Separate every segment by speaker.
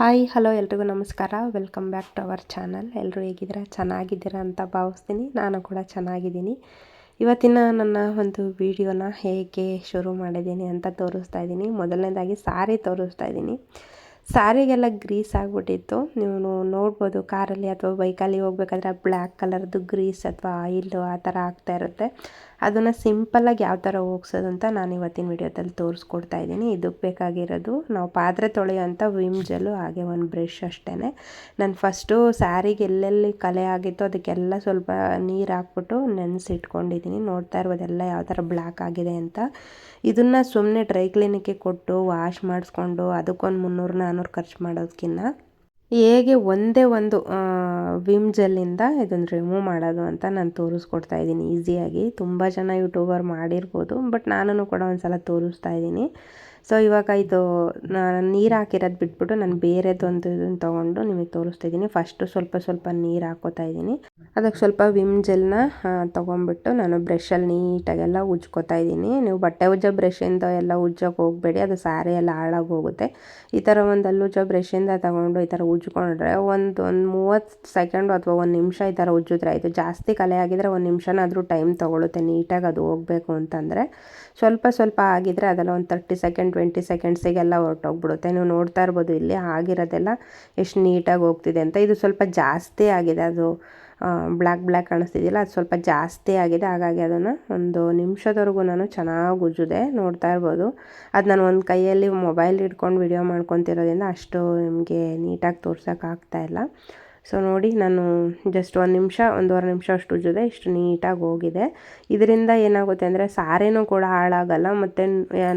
Speaker 1: Hi hello ಎಲ್ರಿಗೂ ನಮಸ್ಕಾರ. Welcome back to our channel ಎಲ್ಲರೂ ಹೇಗಿದ್ದೀರಾ? ಚೆನ್ನಾಗಿದ್ದೀರಾ ಅಂತ ಭಾವಿಸ್ತೀನಿ. ನಾನು ಕೂಡ ಚೆನ್ನಾಗಿದ್ದೀನಿ. ಇವತ್ತಿನ ನನ್ನ ಒಂದು ವಿಡಿಯೋನ ಹೇಗೆ ಶುರು ಮಾಡಿದ್ದೀನಿ ಅಂತ ತೋರಿಸ್ತಾ ಇದ್ದೀನಿ. ಮೊದಲನೇದಾಗಿ ಸಾರಿ ತೋರಿಸ್ತಾ ಇದ್ದೀನಿ. ಸಾರಿಗೆಲ್ಲ ಗ್ರೀಸ್ ಆಗಿಬಿಟ್ಟಿತ್ತು. ನೀವು ನೋಡ್ಬೋದು ಕಾರಲ್ಲಿ ಅಥವಾ ಬೈಕಲ್ಲಿ ಹೋಗ್ಬೇಕಾದ್ರೆ ಬ್ಲ್ಯಾಕ್ ಕಲರ್ದು ಗ್ರೀಸ್ ಅಥವಾ ಆಯಿಲ್ ಆ ಥರ ಆಗ್ತಾ ಇರುತ್ತೆ. ಅದನ್ನು ಸಿಂಪಲ್ಲಾಗಿ ಯಾವ ಥರ ಹೋಗ್ಸೋದು ಅಂತ ನಾನು ಇವತ್ತಿನ ವಿಡಿಯೋದಲ್ಲಿ ತೋರಿಸ್ಕೊಡ್ತಾ ಇದ್ದೀನಿ. ಇದಕ್ಕೆ ಬೇಕಾಗಿರೋದು ನಾವು ಪಾತ್ರೆ ತೊಳೆಯೋಂಥ ವಿಮ್ ಜೆಲ್ಲು ಹಾಗೆ ಒಂದು ಬ್ರಷ್ ಅಷ್ಟೇ ನಾನು ಫಸ್ಟು ಸ್ಯಾರಿಗೆ ಎಲ್ಲೆಲ್ಲಿ ಕಲೆ ಆಗಿತ್ತು ಅದಕ್ಕೆಲ್ಲ ಸ್ವಲ್ಪ ನೀರು ಹಾಕ್ಬಿಟ್ಟು ನೆನೆಸಿಟ್ಕೊಂಡಿದ್ದೀನಿ ನೋಡ್ತಾ ಇರ್ಬೋದೆಲ್ಲ ಯಾವ ಥರ ಬ್ಲ್ಯಾಕ್ ಆಗಿದೆ ಅಂತ. ಇದನ್ನು ಸುಮ್ಮನೆ ಡ್ರೈ ಕ್ಲೀನಿಕ್ಕೆ ಕೊಟ್ಟು ವಾಶ್ ಮಾಡಿಸ್ಕೊಂಡು, ಅದಕ್ಕೊಂದು ಮುನ್ನೂರು ನಾನ್ನೂರು ಖರ್ಚು ಮಾಡೋದಕ್ಕಿಂತ ಹೇಗೆ ಒಂದೇ ಒಂದು ವಿಮ್ ಜೆಲ್ಲಿಂದ ಇದನ್ನು ರಿಮೂವ್ ಮಾಡೋದು ಅಂತ ನಾನು ತೋರಿಸ್ಕೊಡ್ತಾ ಇದ್ದೀನಿ. ಈಸಿಯಾಗಿ. ತುಂಬ ಜನ ಯೂಟ್ಯೂಬರ್ ಮಾಡಿರ್ಬೋದು, ಬಟ್ ನಾನು ಕೂಡ ಒಂದು ಸಲ ತೋರಿಸ್ತಾ ಇದ್ದೀನಿ. ಸೊ ಇವಾಗ ಇದು ನೀರು ಹಾಕಿರೋದು ಬಿಟ್ಬಿಟ್ಟು ನಾನು ಬೇರೆದೊಂದು ಇದನ್ನು ತೊಗೊಂಡು ನಿಮಗೆ ತೋರಿಸ್ತಾ ಇದ್ದೀನಿ ಫಸ್ಟು ಸ್ವಲ್ಪ ಸ್ವಲ್ಪ ನೀರು ಹಾಕೋತಾ ಇದ್ದೀನಿ ಅದಕ್ಕೆ ಸ್ವಲ್ಪ ವಿಮ್ ಜೆಲ್ನ ತೊಗೊಂಡ್ಬಿಟ್ಟು ನಾನು ಬ್ರಷಲ್ಲಿ ನೀಟಾಗೆಲ್ಲ ಉಜ್ಕೋತಾ ಇದ್ದೀನಿ ನೀವು ಬಟ್ಟೆ ಉಜ್ಜೋ ಬ್ರಷಿಂದ ಎಲ್ಲ ಉಜ್ಜೋಕೆ ಹೋಗಬೇಡಿ. ಅದು ಸ್ಯಾರಿ ಎಲ್ಲ ಹಾಳಾಗಿ ಹೋಗುತ್ತೆ ಈ ಥರ ಒಂದು ಅಲ್ಲುಜ್ಜೋ ಬ್ರಷಿಂದ ತೊಗೊಂಡು ಈ ಥರ ಉಜ್ಕೊಂಡ್ರೆ ಒಂದು ಒಂದು ಮೂವತ್ತು ಸೆಕೆಂಡು ಅಥವಾ ಒಂದು ನಿಮಿಷ ಈ ಥರ ಉಜ್ಜಿದ್ರೆ ಆಯಿತು. ಜಾಸ್ತಿ ಕಲೆ ಆಗಿದ್ರೆ ಒಂದು ನಿಮಿಷನಾದರೂ ಟೈಮ್ ತೊಗೊಳುತ್ತೆ. ನೀಟಾಗಿ ಅದು ಹೋಗಬೇಕು ಅಂತಂದರೆ. ಸ್ವಲ್ಪ ಸ್ವಲ್ಪ ಆಗಿದ್ರೆ ಅದೆಲ್ಲ ಒಂದು ತರ್ಟಿ ಸೆಕೆಂಡ್ ಟ್ವೆಂಟಿ ಸೆಕೆಂಡ್ಸಿಗೆಲ್ಲ ಹೊರಟೋಗ್ಬಿಡುತ್ತೆ. ನೀವು ನೋಡ್ತಾ ಇರ್ಬೋದು ಇಲ್ಲಿ ಆಗಿರೋದೆಲ್ಲ ಎಷ್ಟು ನೀಟಾಗಿ ಹೋಗ್ತಿದೆ ಅಂತ. ಇದು ಸ್ವಲ್ಪ ಜಾಸ್ತಿ ಆಗಿದೆ. ಅದು ಬ್ಲ್ಯಾಕ್ ಬ್ಲ್ಯಾಕ್ ಕಾಣಿಸ್ತಿದೆಯಲ್ಲ, ಅದು ಸ್ವಲ್ಪ ಜಾಸ್ತಿ ಆಗಿದೆ. ಹಾಗಾಗಿ ಅದನ್ನು ಒಂದು ನಿಮಿಷದವರೆಗೂ ನಾನು ಚೆನ್ನಾಗಿ ಉಜ್ಜಿದೆ. ನೋಡ್ತಾ ಇರ್ಬೋದು. ಅದು ನಾನು ಒಂದು ಕೈಯಲ್ಲಿ ಮೊಬೈಲ್ ಹಿಡ್ಕೊಂಡು ವಿಡಿಯೋ ಮಾಡ್ಕೊತಿರೋದ್ರಿಂದ ಅಷ್ಟು ನಿಮಗೆ ನೀಟಾಗಿ ತೋರ್ಸೋಕ್ಕಾಗ್ತಾಯಿಲ್ಲ ಸೊ ನೋಡಿ, ನಾನು ಜಸ್ಟ್ ಒಂದು ನಿಮಿಷ, ಒಂದೂವರೆ ನಿಮಿಷ ಅಷ್ಟು ಉಜ್ಜಿದೆ ಇಷ್ಟು ನೀಟಾಗಿ ಹೋಗಿದೆ. ಇದರಿಂದ ಏನಾಗುತ್ತೆ ಅಂದರೆ, ಸಾರಿನೂ ಕೂಡ ಹಾಳಾಗಲ್ಲ. ಮತ್ತು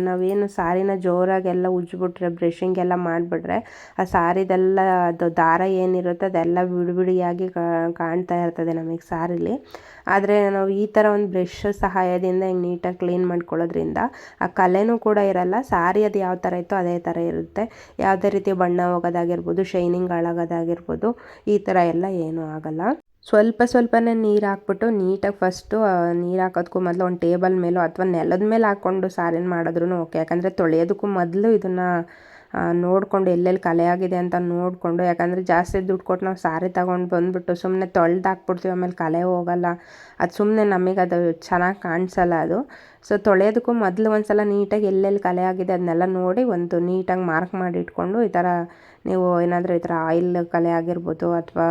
Speaker 1: ನಾವೇನು ಸಾರಿನ ಜೋರಾಗೆಲ್ಲ ಉಜ್ಜಿಬಿಟ್ರೆ ಬ್ರಷಿಂಗೆಲ್ಲ ಮಾಡಿಬಿಟ್ರೆ, ಆ ಸಾರಿದೆಲ್ಲ, ಅದು ದಾರ ಏನಿರುತ್ತೆ ಅದೆಲ್ಲ ಬಿಡಿಬಿಡಿಯಾಗಿ ಕಾಣ್ತಾ ಇರ್ತದೆ ನಮಗೆ ಸಾರಿಲಿ ಆದರೆ ನಾವು ಈ ಥರ ಒಂದು ಬ್ರಷ್ ಸಹಾಯದಿಂದ ಹಿಂಗೆ ನೀಟಾಗಿ ಕ್ಲೀನ್ ಮಾಡ್ಕೊಳ್ಳೋದ್ರಿಂದ, ಆ ಕಲೆನೂ ಕೂಡ ಇರಲ್ಲ. ಸಾರಿ ಅದು ಯಾವ ಥರ ಇತ್ತು ಅದೇ ಥರ ಇರುತ್ತೆ. ಯಾವುದೇ ರೀತಿ ಬಣ್ಣ ಹೋಗೋದಾಗಿರ್ಬೋದು ಶೈನಿಂಗ್ ಹಾಳಾಗೋದಾಗಿರ್ಬೋದು ಥರ ಎಲ್ಲ ಏನೂ ಆಗಲ್ಲ. ಸ್ವಲ್ಪ ಸ್ವಲ್ಪನೇ ನೀರು ಹಾಕ್ಬಿಟ್ಟು ನೀಟಾಗಿ ಫಸ್ಟು ನೀರು ಹಾಕೋದಕ್ಕೂ ಮೊದಲು ಒಂದು ಟೇಬಲ್ ಮೇಲೋ ಅಥವಾ ನೆಲದ ಮೇಲೆ ಹಾಕ್ಕೊಂಡು ಸಾರಿನ ಮಾಡಿದ್ರೂ ಓಕೆ. ಯಾಕಂದರೆ ತೊಳೆಯೋದಕ್ಕೂ ಮೊದಲು ಇದನ್ನು ನೋಡಿಕೊಂಡು ಎಲ್ಲೆಲ್ಲಿ ಕಲೆ ಆಗಿದೆ ಅಂತ ನೋಡಿಕೊಂಡು, ಯಾಕಂದರೆ ಜಾಸ್ತಿ ದುಡ್ಡು ಕೊಟ್ಟು ನಾವು ಸಾರಿ ತಗೊಂಡು ಬಂದುಬಿಟ್ಟು ಸುಮ್ಮನೆ ತೊಳೆದು ಹಾಕ್ಬಿಡ್ತೀವಿ, ಆಮೇಲೆ ಕಲೆ ಹೋಗಲ್ಲ. ಅದು ಸುಮ್ಮನೆ ನಮಗೆ ಅದು ಚೆನ್ನಾಗಿ ಕಾಣಿಸಲ್ಲ ಅದು. ಸೊ ತೊಳೆಯೋದಕ್ಕೂ ಮೊದಲು ಒಂದು ಸಲ ನೀಟಾಗಿ ಎಲ್ಲೆಲ್ಲಿ ಕಲೆ ಆಗಿದೆ ಅದನ್ನೆಲ್ಲ ನೋಡಿ ಒಂದು ನೀಟಾಗಿ ಮಾರ್ಕ್ ಮಾಡಿ ಇಟ್ಕೊಂಡು ಈ ಥರ ನೀವು ಏನಾದರೂ ಈ ಥರ ಆಯಿಲ್ ಕಲೆ ಆಗಿರ್ಬೋದು ಅಥವಾ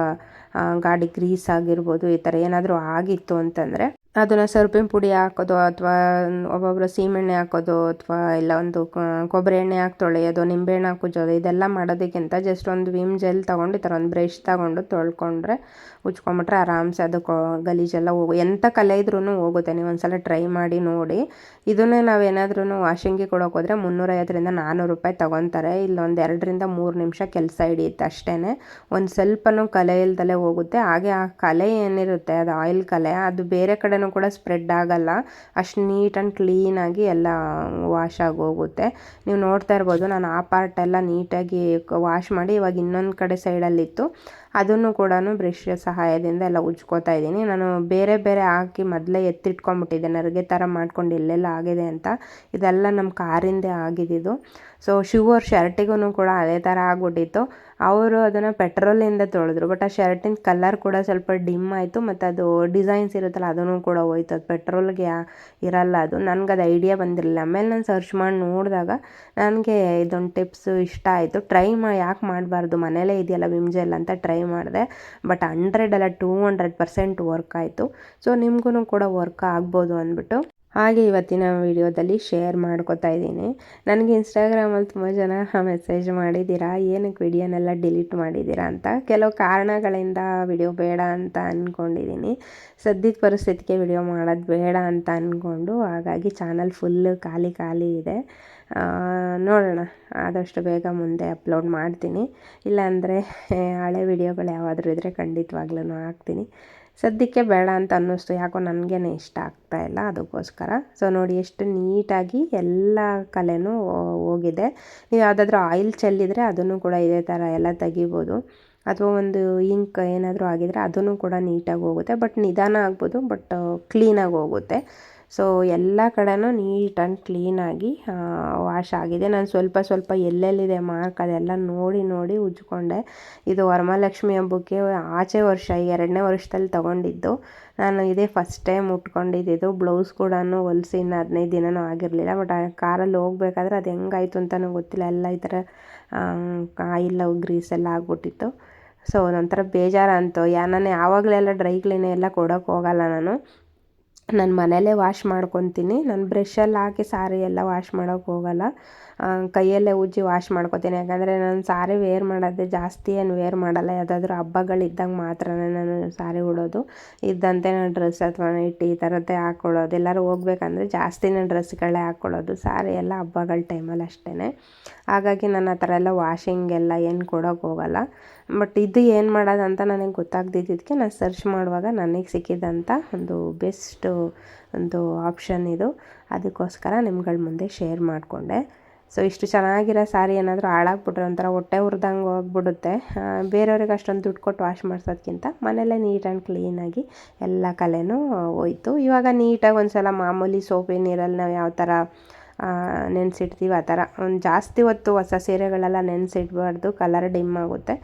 Speaker 1: ಗಾಡಿ ಗ್ರೀಸ್ ಆಗಿರ್ಬೋದು ಈ ಥರ ಏನಾದರೂ ಆಗಿತ್ತು ಅಂತಂದರೆ ಅದನ್ನು ಸರ್ಪಿನ ಪುಡಿ ಹಾಕೋದು ಅಥವಾ ಒಬ್ಬೊಬ್ಬರು ಸೀಮೆಣ್ಣೆ ಹಾಕೋದು ಅಥವಾ ಇಲ್ಲ ಒಂದು ಕೊಬ್ಬರಿ ಎಣ್ಣೆ ಹಾಕಿ ತೊಳೆಯೋದು ನಿಂಬೆಹಣ್ಣು ಹಾಕಿ ಇದೆಲ್ಲ ಮಾಡೋದಕ್ಕಿಂತ ಜಸ್ಟ್ ಒಂದು ವಿಮ್ ಜೆಲ್ ತೊಗೊಂಡು ಈ ಥರ ಒಂದು ಬ್ರಷ್ ತೊಗೊಂಡು ತೊಳ್ಕೊಂಡ್ರೆ ಉಜ್ಕೊಂಬಿಟ್ರೆ ಆರಾಮ್ಸೆ ಅದು ಗಲೀಜೆಲ್ಲ ಹೋಗು ಎಂಥ ಕಲೆ ಇದ್ರೂ ಹೋಗುತ್ತೆ. ನೀವು ಒಂದ್ಸಲ ಟ್ರೈ ಮಾಡಿ ನೋಡಿ. ಇದನ್ನೇ ನಾವೇನಾದ್ರೂ ವಾಷಿಂಗಿಗೆ ಕೊಡೋಕೆ ಹೋದರೆ ಮುನ್ನೂರೈವತ್ತರಿಂದ ನಾನ್ನೂರು ರೂಪಾಯಿ ತೊಗೊತಾರೆ. ಇಲ್ಲೊಂದು ಎರಡರಿಂದ ಮೂರು ನಿಮಿಷ ಕೆಲಸ ಹಿಡಿಯುತ್ತೆ ಅಷ್ಟೇ ಒಂದು ಸ್ವಲ್ಪನೂ ಕಲೆ ಇಲ್ದಲೇ ಹೋಗುತ್ತೆ. ಹಾಗೆ ಆ ಕಲೆ ಏನಿರುತ್ತೆ, ಅದು ಆಯಿಲ್ ಕಲೆ, ಅದು ಬೇರೆ ಕಡೆನೂ ಕೂಡ ಸ್ಪ್ರೆಡ್ ಆಗಲ್ಲ. ಅಷ್ಟು ನೀಟ್ ಆ್ಯಂಡ್ ಕ್ಲೀನಾಗಿ ಎಲ್ಲ ವಾಶ್ ಆಗಿ ಹೋಗುತ್ತೆ. ನೀವು ನೋಡ್ತಾ ಇರ್ಬೋದು, ನಾನು ಆ ಪಾರ್ಟ್ ಎಲ್ಲ ನೀಟಾಗಿ ವಾಶ್ ಮಾಡಿ ಇವಾಗ ಇನ್ನೊಂದು ಕಡೆ ಸೈಡಲ್ಲಿತ್ತು ಅದನ್ನು ಕೂಡ ಬ್ರಷ್ ಸಹಾಯದಿಂದ ಎಲ್ಲ ಉಜ್ಕೋತಾ ಇದ್ದೀನಿ. ನಾನು ಬೇರೆ ಬೇರೆ ಹಾಕಿ ಮೊದಲೇ ಎತ್ತಿಟ್ಕೊಂಡ್ಬಿಟ್ಟಿದ್ದೆ ನರಿಗೆ ಥರ ಮಾಡ್ಕೊಂಡು ಎಲ್ಲೆಲ್ಲ ಆಗಿದೆ ಅಂತ. ಇದೆಲ್ಲ ನಮ್ಮ ಕಾರಿಂದೇ ಆಗಿದ್ದು ಸೊ ಶೂವರ್ ಶರ್ಟಿಗೂ ಕೂಡ ಅದೇ ಥರ ಆಗ್ಬಿಟ್ಟಿತ್ತು. ಅವರು ಅದನ್ನು ಪೆಟ್ರೋಲಿಂದ ತೊಳೆದ್ರು. ಬಟ್ ಆ ಶರ್ಟಿನ ಕಲರ್ ಕೂಡ ಸ್ವಲ್ಪ ಡಿಮ್ ಆಯಿತು, ಮತ್ತು ಅದು ಡಿಸೈನ್ಸ್ ಇರುತ್ತಲ್ಲ, ಅದನ್ನು ಕೂಡ ಹೋಯ್ತು. ಅದು ಪೆಟ್ರೋಲ್ಗೆ ಇರಲ್ಲ ಅದು. ನನಗೆ ಅದು ಐಡಿಯಾ ಬಂದಿರಲಿಲ್ಲ. ಆಮೇಲೆ ನಾನು ಸರ್ಚ್ ಮಾಡಿ ನೋಡಿದಾಗ ನನಗೆ ಇದೊಂದು ಟಿಪ್ಸು ಇಷ್ಟ ಆಯಿತು. ಟ್ರೈ ಮಾ, ಯಾಕೆ ಮಾಡಬಾರ್ದು? ಮನೇಲೇ ಇದೆಯಲ್ಲ ವಿಮ್ ಜೆಲ್ ಅಂತ ಟ್ರೈ ಮಾಡಿದೆ. ಬಟ್ ಹಂಡ್ರೆಡ್ ಅಲ್ಲ ಟೂ ಹಂಡ್ರೆಡ್ ಪರ್ಸೆಂಟ್ ವರ್ಕ್ ಆಯಿತು. ಸೊ ನಿಮಗೂ ಕೂಡ ವರ್ಕ್ ಆಗ್ಬೋದು ಅಂದ್ಬಿಟ್ಟು. ಹಾಗೆ ಇವತ್ತಿನ ವಿಡಿಯೋದಲ್ಲಿ ಶೇರ್ ಮಾಡ್ಕೋತಾ ಇದ್ದೀನಿ. ನನಗೆ ಇನ್ಸ್ಟಾಗ್ರಾಮಲ್ಲಿ ತುಂಬ ಜನ ಮೆಸೇಜ್ ಮಾಡಿದ್ದೀರಾ, ಏನಕ್ಕೆ ವಿಡಿಯೋನೆಲ್ಲ ಡಿಲೀಟ್ ಮಾಡಿದ್ದೀರಾ ಅಂತ. ಕೆಲವು ಕಾರಣಗಳಿಂದ ವಿಡಿಯೋ ಬೇಡ ಅಂತ ಅಂದ್ಕೊಂಡಿದ್ದೀನಿ ಸದ್ಯದ ಪರಿಸ್ಥಿತಿಗೆ ವಿಡಿಯೋ ಮಾಡೋದು ಬೇಡ ಅಂತ ಅಂದ್ಕೊಂಡು ಹಾಗಾಗಿ ಚಾನಲ್ ಫುಲ್ಲು ಖಾಲಿ ಖಾಲಿ ಇದೆ. ನೋಡೋಣ. ಆದಷ್ಟು ಬೇಗ ಮುಂದೆ ಅಪ್ಲೋಡ್ ಮಾಡ್ತೀನಿ. ಇಲ್ಲಾಂದರೆ ಹಳೆ ವಿಡಿಯೋಗಳು ಯಾವಾದರೂ ಇದ್ದರೆ ಖಂಡಿತವಾಗ್ಲೂ ಹಾಕ್ತೀನಿ. ಸದ್ಯಕ್ಕೆ ಬೇಡ ಅಂತ ಅನ್ನಿಸ್ತು. ಯಾಕೋ ನನಗೇನೆ ಇಷ್ಟ ಆಗ್ತಾ ಇಲ್ಲ ಅದಕ್ಕೋಸ್ಕರ. ಸೊ ನೋಡಿ ಎಷ್ಟು ನೀಟಾಗಿ ಎಲ್ಲ ಕಲೆನೂ ಹೋಗಿದೆ. ನೀವು ಯಾವುದಾದ್ರೂ ಆಯಿಲ್ ಚೆಲ್ಲಿದರೆ ಅದನ್ನು ಕೂಡ ಇದೇ ಥರ ಎಲ್ಲ ತೆಗಿಬೋದು. ಅಥವಾ ಒಂದು ಇಂಕ್ ಏನಾದರೂ ಆಗಿದರೆ ಅದನ್ನು ಕೂಡ ನೀಟಾಗಿ ಹೋಗುತ್ತೆ. ಬಟ್ ನಿಧಾನ ಆಗ್ಬೋದು, ಬಟ್ ಕ್ಲೀನಾಗಿ ಹೋಗುತ್ತೆ. ಸೊ ಎಲ್ಲ ಕಡೆನೂ ನೀಟ್ ಆ್ಯಂಡ್ ಕ್ಲೀನಾಗಿ ವಾಶ್ ಆಗಿದೆ. ನಾನು ಸ್ವಲ್ಪ ಸ್ವಲ್ಪ ಎಲ್ಲೆಲ್ಲಿದೆ ಮಾರ್ಕ್ ಅದೆಲ್ಲ ನೋಡಿ ನೋಡಿ ಉಜ್ಕೊಂಡೆ. ಇದು ವರಮಹಾಲಕ್ಷ್ಮಿ ಹಬ್ಬಕ್ಕೆ ಆಚೆ ವರ್ಷ, ಎರಡನೇ ವರ್ಷದಲ್ಲಿ ತೊಗೊಂಡಿದ್ದು. ನಾನು ಇದೇ ಫಸ್ಟ್ ಟೈಮ್ ಉಟ್ಕೊಂಡಿದ್ದು. ಬ್ಲೌಸ್ ಕೂಡ ಹೊಲಿಸಿ ಇನ್ನು ಹದಿನೈದು ದಿನವೂ ಆಗಿರಲಿಲ್ಲ. ಬಟ್ ಆ, ಕಾರಲ್ಲಿ ಹೋಗ್ಬೇಕಾದ್ರೆ ಅದು ಹೆಂಗಾಯಿತು ಅಂತಲೂ ಗೊತ್ತಿಲ್ಲ. ಎಲ್ಲ ಈ ಥರ ಆಯಿಲ್ ಗ್ರೀಸ್ ಎಲ್ಲ ಆಗ್ಬಿಟ್ಟಿತ್ತು. ಸೊ ಒಂಥರ ಬೇಜಾರು ಅಂತು ಯಾ, ನಾನು ಯಾವಾಗಲೆಲ್ಲ ಡ್ರೈ ಕ್ಲೀನ್ ಎಲ್ಲ ಕೊಡೋಕ್ಕೆ ಹೋಗಲ್ಲ ನಾನು. ನಾನು ಮನೆಯಲ್ಲೇ ವಾಶ್ ಮಾಡ್ಕೊತೀನಿ. ನಾನು ಬ್ರಷಲ್ಲಿ ಹಾಕಿ ಸಾರಿ ಎಲ್ಲ ವಾಶ್ ಮಾಡೋಕೆ ಹೋಗಲ್ಲ. ಕೈಯಲ್ಲೇ ಉಜ್ಜಿ ವಾಶ್ ಮಾಡ್ಕೊತೀನಿ. ಯಾಕಂದರೆ ನಾನು ಸಾರಿ ವೇರ್ ಮಾಡೋದೇ ಜಾಸ್ತಿ ಏನು ವೇರ್ ಮಾಡಲ್ಲ. ಯಾವುದಾದ್ರೂ ಹಬ್ಬಗಳಿದ್ದಾಗ ಮಾತ್ರನೇ ನಾನು ಸಾರಿ ಉಡೋದು. ಇದ್ದಂತೆ ನಾನು ಡ್ರೆಸ್ ಅಥವಾ ನೈಟಿ ಈ ಥರದ್ದೇ ಹಾಕ್ಕೊಳ್ಳೋದು ಎಲ್ಲರೂ ಹೋಗ್ಬೇಕಂದ್ರೆ ಜಾಸ್ತಿ ನಾನು ಡ್ರೆಸ್ಗಳೇ ಹಾಕ್ಕೊಳ್ಳೋದು ಸಾರಿ ಎಲ್ಲ ಹಬ್ಬಗಳ ಟೈಮಲ್ಲಿ ಅಷ್ಟೇ ಹಾಗಾಗಿ ನಾನು ಆ ಥರ ಎಲ್ಲ ವಾಷಿಂಗ್ ಎಲ್ಲ ಏನು ಕೊಡೋಕೆ ಹೋಗಲ್ಲ. ಬಟ್ ಇದು ಏನು ಮಾಡೋದಂತ ನನಗೆ ಗೊತ್ತಾಗ್ದಿದ್ದಕ್ಕೆ ನಾನು ಸರ್ಚ್ ಮಾಡುವಾಗ ನನಗೆ ಸಿಕ್ಕಿದಂಥ ಒಂದು ಬೆಸ್ಟು ಒಂದು ಆಪ್ಷನ್ ಇದು. ಅದಕ್ಕೋಸ್ಕರ ನಿಮ್ಗಳ ಮುಂದೆ ಶೇರ್ ಮಾಡಿಕೊಂಡೆ. ಸೊ ಇಷ್ಟು ಚೆನ್ನಾಗಿರೋ ಸ್ಯಾರಿ ಏನಾದರೂ ಹಾಳಾಗ್ಬಿಟ್ರೆ ಒಂಥರ ಹೊಟ್ಟೆ ಹುರ್ದಂಗೆ ಹೋಗ್ಬಿಡುತ್ತೆ. ಬೇರೆಯವ್ರಿಗೆ ಅಷ್ಟೊಂದು ದುಡ್ಡು ಕೊಟ್ಟು ವಾಶ್ ಮಾಡಿಸೋದ್ಕಿಂತ ಮನೆಯಲ್ಲೇ ನೀಟ್ ಆ್ಯಂಡ್ ಕ್ಲೀನಾಗಿ ಎಲ್ಲ ಕಲೆಯೂ ಹೋಯ್ತು. ಇವಾಗ ನೀಟಾಗಿ ಒಂದು ಸಲ ಮಾಮೂಲಿ ಸೋಪಿನ ನೀರಲ್ಲಿ ನಾವು ಯಾವ ಥರ ನೆನೆಸಿಡ್ತೀವಿ ಆ ಥರ. ಒಂದು ಜಾಸ್ತಿ ಹೊತ್ತು ಹೊಸ ಸೀರೆಗಳೆಲ್ಲ ನೆನೆಸಿಡ್ಬಾರ್ದು, ಕಲರ್ ಡಿಮ್ ಆಗುತ್ತೆ.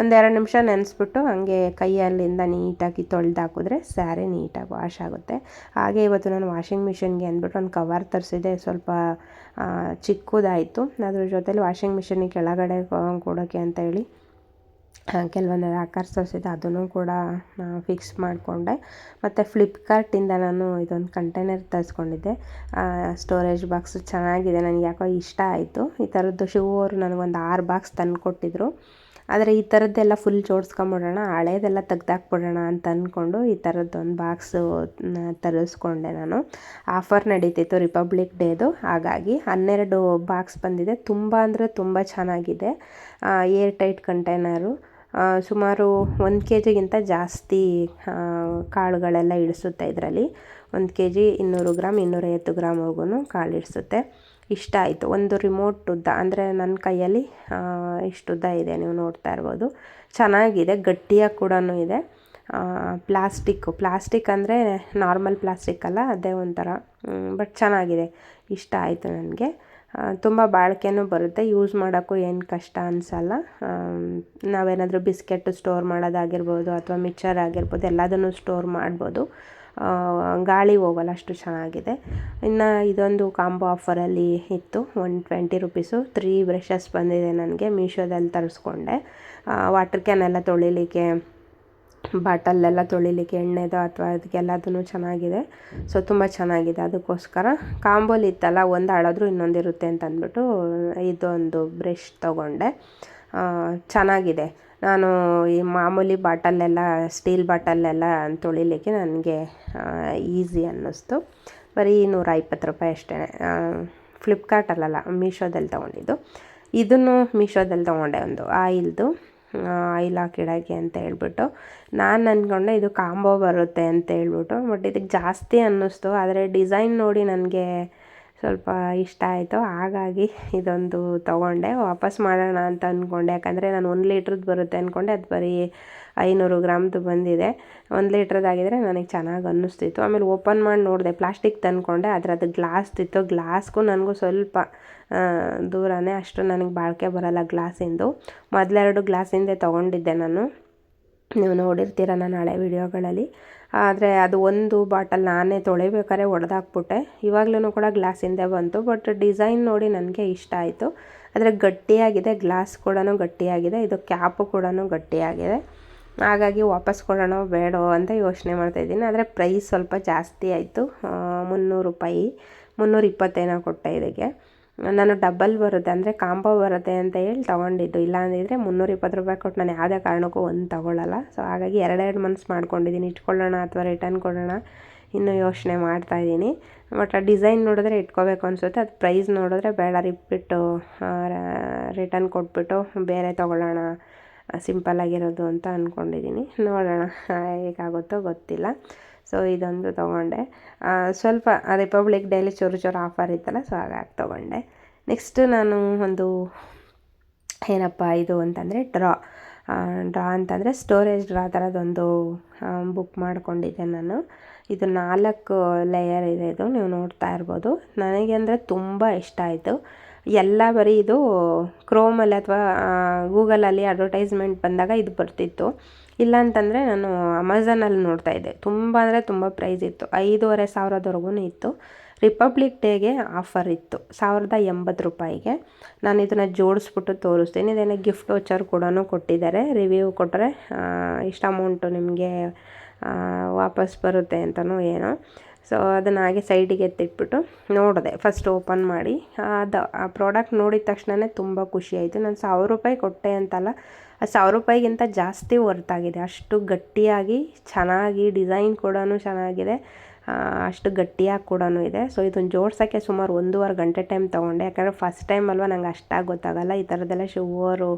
Speaker 1: ಒಂದೆರಡು ನಿಮಿಷ ನೆನೆಸ್ಬಿಟ್ಟು ಹಾಗೆ ಕೈಯಲ್ಲಿಂದ ನೀಟಾಗಿ ತೊಳೆದು ಹಾಕಿದ್ರೆ ಸ್ಯಾರಿ ನೀಟಾಗಿ ವಾಶ್ ಆಗುತ್ತೆ. ಹಾಗೆ ಇವತ್ತು ನಾನು ವಾಷಿಂಗ್ ಮಿಷಿನ್ಗೆ ಅಂದ್ಬಿಟ್ಟು ಒಂದು ಕವರ್ ತರಿಸಿದೆ, ಸ್ವಲ್ಪ ಚಿಕ್ಕದಾಯಿತು. ಅದ್ರ ಜೊತೆಲಿ ವಾಷಿಂಗ್ ಮಿಷಿನಿಗೆ ಕೆಳಗಡೆ ಕೊಡೋಕ್ಕೆ ಅಂತ ಹೇಳಿ ಕೆಲವೊಂದು ಆಕಾರ ತೋರಿಸಿದ್ದೆ ಅದನ್ನು ಕೂಡ ಫಿಕ್ಸ್ ಮಾಡಿಕೊಂಡೆ. ಮತ್ತು ಫ್ಲಿಪ್ಕಾರ್ಟಿಂದ ನಾನು ಇದೊಂದು ಕಂಟೈನರ್ ತರಿಸ್ಕೊಂಡಿದ್ದೆ. ಸ್ಟೋರೇಜ್ ಬಾಕ್ಸು ಚೆನ್ನಾಗಿದೆ ನನಗೆ ಯಾಕೋ ಇಷ್ಟ ಆಯಿತು. ಈ ಥರದ್ದು ಶೂ ಅವರು ನನಗೊಂದು ಆರು ಬಾಕ್ಸ್ ತಂದು ಕೊಟ್ಟಿದ್ದರು ಆದರೆ ಈ ಥರದ್ದೆಲ್ಲ ಫುಲ್ ಜೋಡಿಸ್ಕೊಂಬಿಡೋಣ, ಹಳೇದೆಲ್ಲ ತೆಗ್ದಾಕ್ಬಿಡೋಣ ಅಂತ ಅಂದ್ಕೊಂಡು ಈ ಥರದ್ದೊಂದು ಬಾಕ್ಸು ತರಿಸ್ಕೊಂಡೆ ನಾನು. ಆಫರ್ ನಡೀತಿತ್ತು ರಿಪಬ್ಲಿಕ್ ಡೇದು ಹಾಗಾಗಿ ಹನ್ನೆರಡು ಬಾಕ್ಸ್ ಬಂದಿದೆ. ತುಂಬ ಅಂದರೆ ತುಂಬ ಚೆನ್ನಾಗಿದೆ. ಏರ್ ಟೈಟ್ ಕಂಟೈನರು ಸುಮಾರು ಒಂದು ಕೆ ಜಿಗಿಂತ ಜಾಸ್ತಿ ಕಾಳುಗಳೆಲ್ಲ ಇಳಿಸುತ್ತೆ ಇದರಲ್ಲಿ. ಒಂದು ಕೆ ಜಿ ಇನ್ನೂರು ಗ್ರಾಮ್ ಇನ್ನೂರೈವತ್ತು ಗ್ರಾಮ್ವರೆಗೂ ಕಾಳು ಇಳಿಸುತ್ತೆ ಇಷ್ಟ ಆಯಿತು. ಒಂದು ರಿಮೋಟ್ ಉದ್ದ, ಅಂದರೆ ನನ್ನ ಕೈಯಲ್ಲಿ ಇಷ್ಟು ಉದ್ದ ಇದೆ, ನೀವು ನೋಡ್ತಾ ಇರ್ಬೋದು. ಚೆನ್ನಾಗಿದೆ, ಗಟ್ಟಿಯಾಗಿ ಕೂಡ ಇದೆ. ಪ್ಲಾಸ್ಟಿಕ್ಕು ಪ್ಲಾಸ್ಟಿಕ್ ಅಂದರೆ ನಾರ್ಮಲ್ ಪ್ಲಾಸ್ಟಿಕ್ ಅಲ್ಲ, ಅದೇ ಒಂಥರ ಬಟ್ ಚೆನ್ನಾಗಿದೆ. ಇಷ್ಟ ಆಯಿತು ನನಗೆ. ತುಂಬ ಬಾಳಿಕೆನೂ ಬರುತ್ತೆ ಯೂಸ್ ಮಾಡೋಕ್ಕೂ ಏನು ಕಷ್ಟ ಅನಿಸಲ್ಲ. ನಾವೇನಾದರೂ ಬಿಸ್ಕೆಟ್ ಸ್ಟೋರ್ ಮಾಡೋದಾಗಿರ್ಬೋದು, ಅಥವಾ ಮಿಕ್ಚರ್ ಆಗಿರ್ಬೋದು, ಎಲ್ಲದನ್ನು ಸ್ಟೋರ್ ಮಾಡ್ಬೋದು. ಗಾಳಿ ಹೋಗಲ್ಲ ಅಷ್ಟು ಚೆನ್ನಾಗಿದೆ. ಇನ್ನು ಇದೊಂದು ಕಾಂಬೋ ಆಫರಲ್ಲಿ ಇತ್ತು, one twenty rupees. Three brushes ಬಂದಿದೆ ನನಗೆ, ಮೀಶೋದಲ್ಲಿ ತರಿಸ್ಕೊಂಡೆ. ವಾಟರ್ ಕ್ಯಾನ್ ಎಲ್ಲ ತೊಳಿಲಿಕ್ಕೆ ಬಾಟಲ್ಲೆಲ್ಲ ತೊಳಿಲಿಕ್ಕೆ ಎಣ್ಣೆದು ಅಥವಾ ಅದಕ್ಕೆಲ್ಲದೂ ಚೆನ್ನಾಗಿದೆ. ಸೊ, ತುಂಬ ಚೆನ್ನಾಗಿದೆ ಅದಕ್ಕೋಸ್ಕರ. ಕಾಂಬೋಲಿ ಇತ್ತಲ್ಲ, ಒಂದು ಹಾಳಾದ್ರೂ ಇನ್ನೊಂದು ಇರುತ್ತೆ ಅಂತ ಅಂದ್ಬಿಟ್ಟು ಇದೊಂದು ಬ್ರಷ್ ತೊಗೊಂಡೆ. ಚೆನ್ನಾಗಿದೆ. ನಾನು ಈ ಮಾಮೂಲಿ ಬಾಟಲ್ಲೆಲ್ಲ ಸ್ಟೀಲ್ ಬಾಟಲ್ಲೆಲ್ಲ ತೊಳಿಲಿಕ್ಕೆ ನನಗೆ ಈಸಿ ಅನ್ನಿಸ್ತು. ಬರೀ ನೂರ ಇಪ್ಪತ್ತು ರೂಪಾಯಿ ಅಷ್ಟೇ. ಫ್ಲಿಪ್ಕಾರ್ಟಲ್ಲಲ್ಲ ಮೀಶೋದಲ್ಲಿ ತೊಗೊಂಡಿದ್ದು. ಇದನ್ನು ಮೀಶೋದಲ್ಲಿ ತೊಗೊಂಡೆ ಒಂದು ಆಯಿಲ್ದು. ಆಯಿಲ್ ಹಾಕಿಡೋಕ್ಕೆ ಅಂತ ಹೇಳ್ಬಿಟ್ಟು. ನಾನು ಅಂದ್ಕೊಂಡೆ ಇದು ಕಾಂಬೋ ಬರುತ್ತೆ ಅಂತ ಹೇಳ್ಬಿಟ್ಟು, ಬಟ್ ಇದಕ್ಕೆ ಜಾಸ್ತಿ ಅನ್ನಿಸ್ತು. ಆದರೆ ಡಿಸೈನ್ ನೋಡಿ ನನಗೆ ಸ್ವಲ್ಪ ಇಷ್ಟ ಆಯಿತು ಹಾಗಾಗಿ ಇದೊಂದು ತೊಗೊಂಡೆ. ವಾಪಸ್ ಮಾಡೋಣ ಅಂತ ಅಂದ್ಕೊಂಡೆ ಯಾಕಂದರೆ ನಾನು ಒಂದು ಲೀಟ್ರದ್ದು ಬರುತ್ತೆ ಅಂದ್ಕೊಂಡೆ ಅದು ಬರೀ ಐನೂರು ಗ್ರಾಮ್ದು ಬಂದಿದೆ. ಒಂದು ಲೀಟ್ರದ್ದಾಗಿದ್ದರೆ ನನಗೆ ಚೆನ್ನಾಗಿ ಅನ್ನಿಸ್ತಿತ್ತು. ಆಮೇಲೆ ಓಪನ್ ಮಾಡಿ ನೋಡಿದೆ. ಪ್ಲಾಸ್ಟಿಕ್ ತಂದ್ಕೊಂಡೆ. ಆದರೆ ಅದು ಗ್ಲಾಸ್ದಿತ್ತು ಗ್ಲಾಸ್ಗೂ ನನಗೂ ಸ್ವಲ್ಪ ದೂರನೇ ಅಷ್ಟು ನನಗೆ ಬಾಳಿಕೆ ಬರೋಲ್ಲ ಗ್ಲಾಸಿಂದು. ಮೊದಲೆರಡು ಗ್ಲಾಸಿಂದೆ ತೊಗೊಂಡಿದ್ದೆ ನಾನು. ನೀವು ನೋಡಿರ್ತೀರ ನಾನು ಹಳೆ ವಿಡಿಯೋಗಳಲ್ಲಿ. ಆದರೆ ಅದು ಒಂದು ಬಾಟಲ್ ನಾನೇ ತೊಳಿಬೇಕಾದ್ರೆ ಒಡೆದಾಕ್ಬಿಟ್ಟೆ. ಇವಾಗ್ಲೂ ಕೂಡ ಗ್ಲಾಸಿಂದೇ ಬಂತು, ಬಟ್ ಡಿಸೈನ್ ನೋಡಿ ನನಗೆ ಇಷ್ಟ ಆಯಿತು. ಆದರೆ ಗಟ್ಟಿಯಾಗಿದೆ, ಗ್ಲಾಸ್ ಕೂಡ ಗಟ್ಟಿಯಾಗಿದೆ, ಇದು ಕ್ಯಾಪು ಕೂಡ ಗಟ್ಟಿಯಾಗಿದೆ. ಹಾಗಾಗಿ ವಾಪಸ್ ಕೊಡೋಣ ಬೇಡೋ ಅಂತ ಯೋಚನೆ ಮಾಡ್ತಾಯಿದ್ದೀನಿ ಆದರೆ ಪ್ರೈಸ್ ಸ್ವಲ್ಪ ಜಾಸ್ತಿ ಆಯಿತು ಮುನ್ನೂರು ರೂಪಾಯಿ ಮುನ್ನೂರ ಇಪ್ಪತ್ತೇನೋ ಕೊಟ್ಟೆ ಇದಕ್ಕೆ. ನಾನು ಡಬಲ್ ಬರುತ್ತೆ, ಅಂದರೆ ಕಾಂಬೋ ಬರುತ್ತೆ ಅಂತ ಹೇಳಿ ತೊಗೊಂಡಿದ್ದು. ಇಲ್ಲ ಅಂದಿದ್ರೆ ಮುನ್ನೂರ ಇಪ್ಪತ್ತು ರೂಪಾಯಿ ಕೊಟ್ಟು ನಾನು ಯಾವುದೇ ಕಾರಣಕ್ಕೂ ಒಂದು ತೊಗೊಳ್ಳಲ್ಲ ಸೊ ಹಾಗಾಗಿ ಎರಡೆರಡು ಮಂತ್ಸ್ ಮಾಡ್ಕೊಂಡಿದ್ದೀನಿ. ಇಟ್ಕೊಳ್ಳೋಣ ಅಥವಾ ರಿಟರ್ನ್ ಕೊಡೋಣ. ಇನ್ನೂ ಯೋಚನೆ ಮಾಡ್ತಾಯಿದ್ದೀನಿ ಬಟ್ ಆ ಡಿಸೈನ್ ನೋಡಿದ್ರೆ ಇಟ್ಕೋಬೇಕು ಅನಿಸುತ್ತೆ. ಅದು ಪ್ರೈಸ್ ನೋಡಿದ್ರೆ ಬೇಡ. ರಿಪ್ಪಿಟ್ಟು ರಿಟರ್ನ್ ಕೊಟ್ಬಿಟ್ಟು ಬೇರೆ ತೊಗೊಳ್ಳೋಣ. ಸಿಂಪಲ್ಲಾಗಿರೋದು ಅಂತ ಅಂದ್ಕೊಂಡಿದ್ದೀನಿ ನೋಡೋಣ, ಹೇಗಾಗುತ್ತೋ ಗೊತ್ತಿಲ್ಲ. ಸೊ ಇದೊಂದು ತೊಗೊಂಡೆ. ಸ್ವಲ್ಪ ರಿಪಬ್ಲಿಕ್ ಡೇಲಿ ಚೂರು ಚೂರು ಆಫರ್ ಇತ್ತಲ್ಲ ಸೊ ಹಾಗಾಗಿ ತೊಗೊಂಡೆ. ನೆಕ್ಸ್ಟ್ ನಾನು ಒಂದು, ಏನಪ್ಪ ಇದು ಅಂತಂದರೆ ಡ್ರಾ ಡ್ರಾ ಅಂತಂದರೆ ಸ್ಟೋರೇಜ್ ಡ್ರಾ ಥರದೊಂದು ಬುಕ್ ಮಾಡಿಕೊಂಡಿದ್ದೆ ನಾನು. ಇದು ನಾಲ್ಕು ಲೇಯರ್ ಇದೆ ಇದು, ನೀವು ನೋಡ್ತಾ ಇರ್ಬೋದು. ನನಗೆ ಅಂದರೆ ತುಂಬ ಇಷ್ಟ ಆಯಿತು. ಎಲ್ಲ ಬರೀ ಇದು ಕ್ರೋಮಲ್ಲಿ ಅಥವಾ ಗೂಗಲಲ್ಲಿ ಅಡ್ವರ್ಟೈಸ್ಮೆಂಟ್ ಬಂದಾಗ ಇದು ಬರ್ತಿತ್ತು. ಇಲ್ಲ ಅಂತಂದರೆ ನಾನು ಅಮೆಝಾನಲ್ಲಿ ನೋಡ್ತಾ ಇದ್ದೆ. ತುಂಬ ಅಂದರೆ ತುಂಬ ಪ್ರೈಸ್ ಇತ್ತು. ಐದೂವರೆ ಸಾವಿರದವರೆಗೂ ಇತ್ತು. ರಿಪಬ್ಲಿಕ್ ಡೇಗೆ ಆಫರ್ ಇತ್ತು. ಸಾವಿರದ ಎಂಬತ್ತು ರೂಪಾಯಿಗೆ. ನಾನು ಇದನ್ನು ಜೋಡಿಸ್ಬಿಟ್ಟು ತೋರಿಸ್ತೀನಿ. ಇದೇನೋ ಗಿಫ್ಟ್ ವೋಚರ್ ಕೂಡ ಕೊಟ್ಟಿದ್ದಾರೆ. ರಿವ್ಯೂ ಕೊಟ್ಟರೆ ಇಷ್ಟು ಅಮೌಂಟು ನಿಮಗೆ ವಾಪಸ್ ಬರುತ್ತೆ ಅಂತಲೂ ಏನೋ. ಸೊ ಅದನ್ನು ಹಾಗೆ ಸೈಡಿಗೆ ಎತ್ತಿಟ್ಬಿಟ್ಟು ನೋಡಿದೆ. ಫಸ್ಟ್ ಓಪನ್ ಮಾಡಿ. ಅದು, ಆ ಪ್ರಾಡಕ್ಟ್ ನೋಡಿದ ತಕ್ಷಣವೇ ತುಂಬ ಖುಷಿ ಆಯಿತು. ನಾನು ಸಾವಿರ ರೂಪಾಯಿ ಕೊಟ್ಟೆ ಅಂತಲ್ಲ, ಆ ಸಾವಿರ ರೂಪಾಯಿಗಿಂತ ಜಾಸ್ತಿ ವರ್ತಾಗಿದೆ ಅಷ್ಟು ಗಟ್ಟಿಯಾಗಿ, ಚೆನ್ನಾಗಿ ಡಿಸೈನ್ ಕೂಡ ಚೆನ್ನಾಗಿದೆ. ಅಷ್ಟು ಗಟ್ಟಿಯಾಗಿ ಕೂಡ ಇದೆ. ಸೊ ಇದನ್ನು ಜೋಡ್ಸೋಕ್ಕೆ ಸುಮಾರು ಒಂದೂವರೆ ಗಂಟೆ ಟೈಮ್ ತೊಗೊಂಡೆ. ಯಾಕಂದರೆ ಫಸ್ಟ್ ಟೈಮ್ ಅಲ್ವಾ ನಂಗೆ ಅಷ್ಟಾಗಿ ಗೊತ್ತಾಗಲ್ಲ. ಈ ಥರದ್ದೆಲ್ಲ ಶೂವರು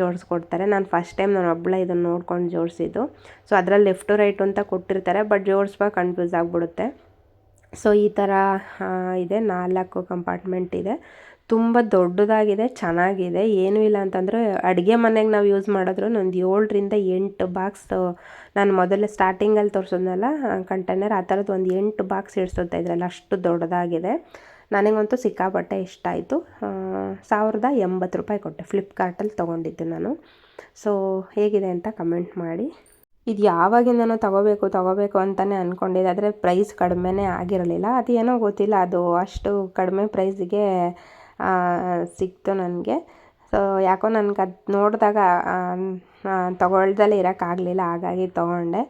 Speaker 1: ಜೋಡಿಸ್ಕೊಡ್ತಾರೆ. ನಾನು ಫಸ್ಟ್ ಟೈಮ್ ನಾನು ಒಬ್ಬಳೆ ಇದನ್ನು ನೋಡ್ಕೊಂಡು ಜೋಡಿಸಿದ್ದು. ಸೊ ಅದರಲ್ಲಿ ಲೆಫ್ಟು ರೈಟು ಅಂತ ಕೊಟ್ಟಿರ್ತಾರೆ ಬಟ್ ಜೋಡಿಸ್ವಾಗ ಕನ್ಫ್ಯೂಸ್ ಆಗಿಬಿಡುತ್ತೆ. ಸೊ, ಈ ಥರ ಇದೆ. ನಾಲ್ಕು ಕಂಪಾರ್ಟ್ಮೆಂಟ್ ಇದೆ. ತುಂಬ ದೊಡ್ಡದಾಗಿದೆ, ಚೆನ್ನಾಗಿದೆ. ಏನೂ ಇಲ್ಲ ಅಂತಂದರೆ, ಅಡುಗೆ ಮನೆಗೆ ನಾವು ಯೂಸ್ ಮಾಡಿದ್ರು ಒಂದು ಏಳರಿಂದ ಎಂಟು ಬಾಕ್ಸ್ ನಾನು ಮೊದಲೇ ಸ್ಟಾರ್ಟಿಂಗಲ್ಲಿ ತೋರಿಸಿದ್ನಲ್ಲ ಕಂಟೈನರ್ ಆ ಥರದ್ದು ಒಂದು ಎಂಟು ಬಾಕ್ಸ್ ಇಡ್ಸೋತಾ ಇದ್ರಲ್ಲ, ಅಷ್ಟು ದೊಡ್ಡದಾಗಿದೆ. ನನಗಂತೂ ಸಿಕ್ಕಾಪಟ್ಟೆ ಇಷ್ಟ ಆಯಿತು. ಸಾವಿರದ ಎಂಬತ್ತು ರೂಪಾಯಿ ಕೊಟ್ಟೆ. ಫ್ಲಿಪ್ಕಾರ್ಟಲ್ಲಿ ತೊಗೊಂಡಿದ್ದು ನಾನು. ಸೊ ಹೇಗಿದೆ ಅಂತ ಕಮೆಂಟ್ ಮಾಡಿ. ಇದು ಯಾವಾಗಿಂದನೂ ತೊಗೋಬೇಕು ತೊಗೋಬೇಕು ಅಂತಲೇ ಅಂದ್ಕೊಂಡಿದ್ದೆ ಆದರೆ ಪ್ರೈಸ್ ಕಡಿಮೆನೇ ಆಗಿರಲಿಲ್ಲ. ಅದು ಏನೋ ಗೊತ್ತಿಲ್ಲ. ಅದು ಅಷ್ಟು ಕಡಿಮೆ ಪ್ರೈಸ್ಗೆ ಸಿಕ್ತು ನನಗೆ. ಸೊ ಯಾಕೋ ನನಗೆ ಅದು ನೋಡಿದಾಗ ತೊಗೊಳ್ದಲೇ ಇರೋಕ್ಕಾಗಲಿಲ್ಲ. ಹಾಗಾಗಿ ತೊಗೊಂಡೆ.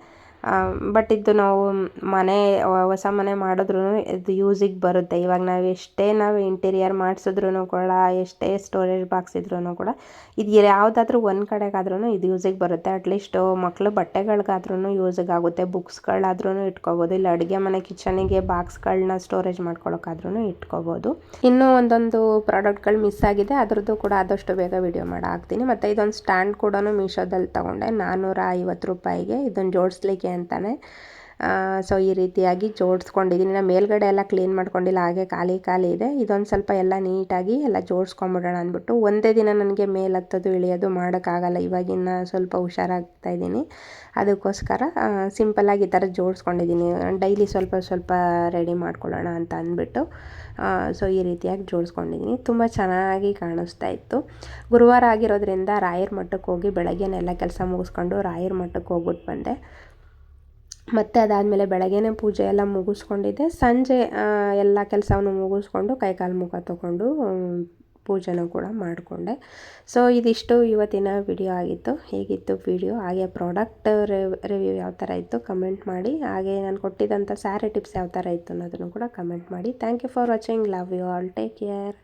Speaker 1: ಬಟ್ ಇದು ನಾವು ಮನೆ, ಹೊಸ ಮನೆ ಮಾಡಿದ್ರೂ ಇದು ಯೂಸಿಗೆ ಬರುತ್ತೆ. ಇವಾಗ ನಾವು ಎಷ್ಟೇ ನಾವು ಇಂಟೀರಿಯರ್ ಮಾಡಿಸಿದ್ರೂ ಕೂಡ, ಎಷ್ಟೇ ಸ್ಟೋರೇಜ್ ಬಾಕ್ಸ್ ಇದ್ರೂ ಕೂಡ, ಇದು ಯಾವುದಾದ್ರೂ ಒಂದು ಕಡೆಗಾದ್ರೂ ಇದು ಯೂಸಿಗೆ ಬರುತ್ತೆ. ಅಟ್ಲೀಸ್ಟು ಮಕ್ಕಳು ಬಟ್ಟೆಗಳಿಗಾದ್ರೂ ಯೂಸಿಗೆ ಆಗುತ್ತೆ. ಬುಕ್ಸ್ಗಳಾದ್ರೂ ಇಟ್ಕೋಬೋದು. ಇಲ್ಲ ಅಡುಗೆ ಮನೆ ಕಿಚನಿಗೆ ಬಾಕ್ಸ್ಗಳನ್ನ ಸ್ಟೋರೇಜ್ ಮಾಡ್ಕೊಳ್ಳೋಕ್ಕಾದ್ರೂ ಇಟ್ಕೋಬೋದು. ಇನ್ನೂ ಒಂದೊಂದು ಪ್ರಾಡಕ್ಟ್ಗಳು ಮಿಸ್ ಆಗಿದೆ. ಅದರದ್ದು ಕೂಡ ಆದಷ್ಟು ಬೇಗ ವಿಡಿಯೋ ಮಾಡಿ ಹಾಕ್ತೀನಿ ಮತ್ತು ಇದೊಂದು ಸ್ಟ್ಯಾಂಡ್ ಕೂಡ ಮೀಶೋದಲ್ಲಿ ತೊಗೊಂಡೆ. ನಾನ್ನೂರ ಐವತ್ತು ರೂಪಾಯಿಗೆ ಇದನ್ನು ಜೋಡಿಸ್ಲಿಕ್ಕೆ ಅಂತಾನೆ. ಸೊ ಈ ರೀತಿಯಾಗಿ ಜೋಡಿಸ್ಕೊಂಡಿದ್ದೀನಿ ನಾನು ಮೇಲ್ಗಡೆ ಎಲ್ಲ ಕ್ಲೀನ್ ಮಾಡ್ಕೊಂಡಿಲ್ಲ, ಹಾಗೆ ಖಾಲಿ ಖಾಲಿ ಇದೆ. ಇದೊಂದು ಸ್ವಲ್ಪ ಎಲ್ಲ ನೀಟಾಗಿ ಎಲ್ಲ ಜೋಡಿಸ್ಕೊಂಬಿಡೋಣ ಅಂದ್ಬಿಟ್ಟು ಒಂದೇ ದಿನ ನನಗೆ ಮೇಲೆ ಹತ್ತೋದು, ಇಳಿಯೋದು ಮಾಡೋಕ್ಕಾಗಲ್ಲ. ಇವಾಗಿನ ಸ್ವಲ್ಪ ಹುಷಾರಾಗ್ತಾ ಇದ್ದೀನಿ. ಅದಕ್ಕೋಸ್ಕರ ಸಿಂಪಲ್ಲಾಗಿ ಈ ಥರ ಜೋಡಿಸ್ಕೊಂಡಿದ್ದೀನಿ ಡೈಲಿ ಸ್ವಲ್ಪ ಸ್ವಲ್ಪ ರೆಡಿ ಮಾಡ್ಕೊಳ್ಳೋಣ ಅಂತ ಅಂದ್ಬಿಟ್ಟು ಸೊ ಈ ರೀತಿಯಾಗಿ ಜೋಡಿಸ್ಕೊಂಡಿದ್ದೀನಿ ತುಂಬ ಚೆನ್ನಾಗಿ ಕಾಣಿಸ್ತಾ ಇತ್ತು. ಗುರುವಾರ ಆಗಿರೋದ್ರಿಂದ ರಾಯರ ಮಠಕ್ಕೆ ಹೋಗಿ ಬೆಳಗ್ಗೆನೆಲ್ಲ ಕೆಲಸ ಮುಗಿಸ್ಕೊಂಡು ರಾಯರ ಮಠಕ್ಕೆ ಹೋಗ್ಬಿಟ್ಟು ಬಂದೆ. ಮತ್ತು ಅದಾದಮೇಲೆ ಬೆಳಗ್ಗೆಯೇ ಪೂಜೆ ಎಲ್ಲ ಮುಗಿಸ್ಕೊಂಡಿದ್ದೆ. ಸಂಜೆ ಎಲ್ಲ ಕೆಲಸವನ್ನು ಮುಗಿಸ್ಕೊಂಡು ಕೈಕಾಲು ಮುಖ ತೊಗೊಂಡು ಪೂಜೆನೂ ಕೂಡ ಮಾಡಿಕೊಂಡೆ. ಸೊ ಇದಿಷ್ಟು ಇವತ್ತಿನ ವಿಡಿಯೋ ಆಗಿತ್ತು. ಹೇಗಿತ್ತು ವಿಡಿಯೋ ಹಾಗೆ ಪ್ರಾಡಕ್ಟ್ ರಿವ್ಯೂ ಯಾವ ಥರ ಇತ್ತು ಕಮೆಂಟ್ ಮಾಡಿ. ಹಾಗೆ ನಾನು ಕೊಟ್ಟಿದ್ದಂಥ ಸ್ಯಾರಿ ಟಿಪ್ಸ್ ಯಾವ ಥರ ಇತ್ತು ಅನ್ನೋದನ್ನು ಕೂಡ ಕಮೆಂಟ್ ಮಾಡಿ. Thank you for watching love you all take care